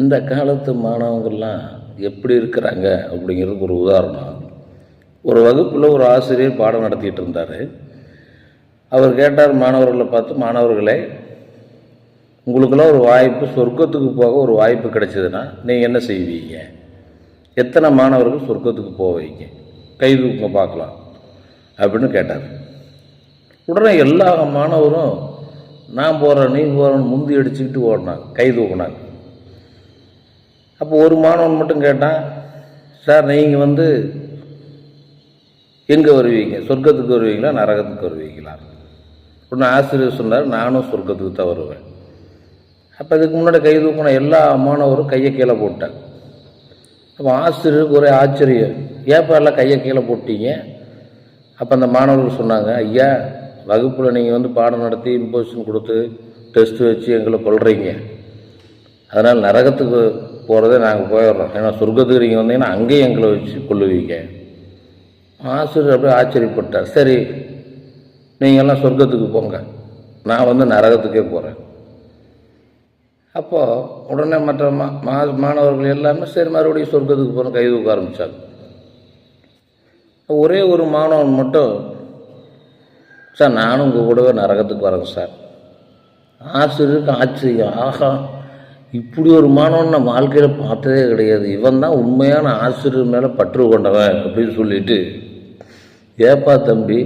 இந்த காலத்து மாணவங்கள்லாம் எப்படி இருக்கிறாங்க அப்படிங்கிறதுக்கு ஒரு உதாரணம். ஒரு வகுப்பில் ஒரு ஆசிரியர் பாடம் நடத்திட்டு இருந்தார். அவர் கேட்டார் மாணவர்களை பார்த்து மாணவர்களே உங்களுக்கெல்லாம் ஒரு வாய்ப்பு சொர்க்கத்துக்கு போக ஒரு வாய்ப்பு கிடைச்சதுன்னா நீங்கள் என்ன செய்வீங்க? எத்தனை மாணவர்கள் சொர்க்கத்துக்கு போவீங்க கை தூக்க பார்க்கலாம். அப்படின்னு கேட்டார். உடனே எல்லா மாணவரும் நான் போகிறேன் நீ போகிறேன்னு முந்தி அடிச்சுக்கிட்டு ஓடினாங்க கை தூக்குனாங்க. அப்போ ஒரு மாணவன் மட்டும் கேட்டான் சார் நீங்கள் வந்து எங்கே வருவீங்க? சொர்க்கத்துக்கு வருவீங்களா? நரகத்துக்கு வருவீங்களா? உடனே ஆசிரியர் சொன்னார் நானும் சொர்க்கத்துக்கு தான் வருவேன். அப்போ இதுக்கு முன்னாடி கை தூக்கின எல்லா மாணவரும் கையை கீழே போட்டேன் அப்போ ஆசிரியருக்கு ஒரே ஆச்சரியம் ஏப்பா எல்லாம் கையை கீழே போட்டீங்க? அப்போ அந்த மாணவர்கள் சொன்னாங்க ஐயா வகுப்பில் நீங்கள் வந்து பாடம் நடத்தி இம்போசிஷன் கொடுத்து டெஸ்ட் வச்சு எங்களை கொள்றீங்க அதனால் நரகத்துக்கு போகிறதே நாங்கள் போயிடுறோம். ஏன்னா சொர்க்கத்துக்கு நீங்கள் வந்தீங்கன்னா அங்கேயும் எங்களை வச்சு கொள்ளுவீங்க ஆசிரியர் அப்படியே ஆச்சரியப்பட்டார். சரி நீங்கள்லாம் சொர்க்கத்துக்கு போங்க. நான் வந்து நரகத்துக்கே போகிறேன் அப்போது உடனே மற்ற மா மா- மாணவர்கள் எல்லாமே சரி மறுபடியும் சொர்க்கத்துக்கு போகிறோம் கை தூக்க ஆரம்பித்தாங்க ஒரே ஒரு மாணவன் மட்டும் சார் நானும் உங்கள் கூடவே நரகத்துக்கு வரேங்க சார். ஆசிரியருக்கு ஆச்சரியம். ஆஹா இப்படி ஒரு மாணவன் நான் வாழ்க்கையில் பார்த்ததே கிடையாது. இவன் தான் உண்மையான ஆசிரியர் மேலே பற்று கொண்டவன் அப்படின்னு சொல்லிட்டு ஏப்பா தம்பி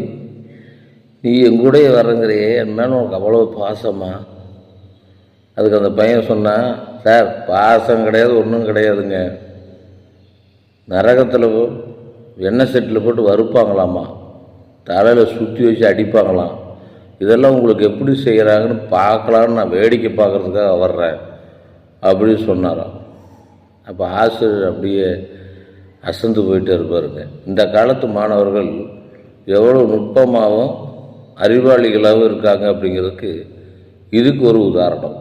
நீ எங்கூடயே வரங்கிறியே என் மேலே உனக்கு அவ்வளோ பாசமா? அதுக்கு அந்த பையன் சொன்னான் சார் பாசம் கிடையாது ஒன்றும் கிடையாதுங்க. நரகத்தில் எண்ணெய் செட்டில் போட்டு வறுப்பாங்களாமா? தலையில் சுற்றி வச்சு அடிப்பாங்களாம். இதெல்லாம் உங்களுக்கு எப்படி செய்கிறாங்கன்னு பார்க்கலான்னு நான் வேடிக்கை பார்க்குறதுக்காக வர்றேன். அப்படின்னு சொன்னாராம். அப்போ ஆசிரியர் அப்படியே அசந்து போயிட்டு இருப்பாருங்க இந்த காலத்து மாணவர்கள் எவ்வளோ நுட்பமாகவும் அறிவாளிகளாகவும் இருக்காங்க அப்படிங்கிறதுக்கு இதுக்கு ஒரு உதாரணம்.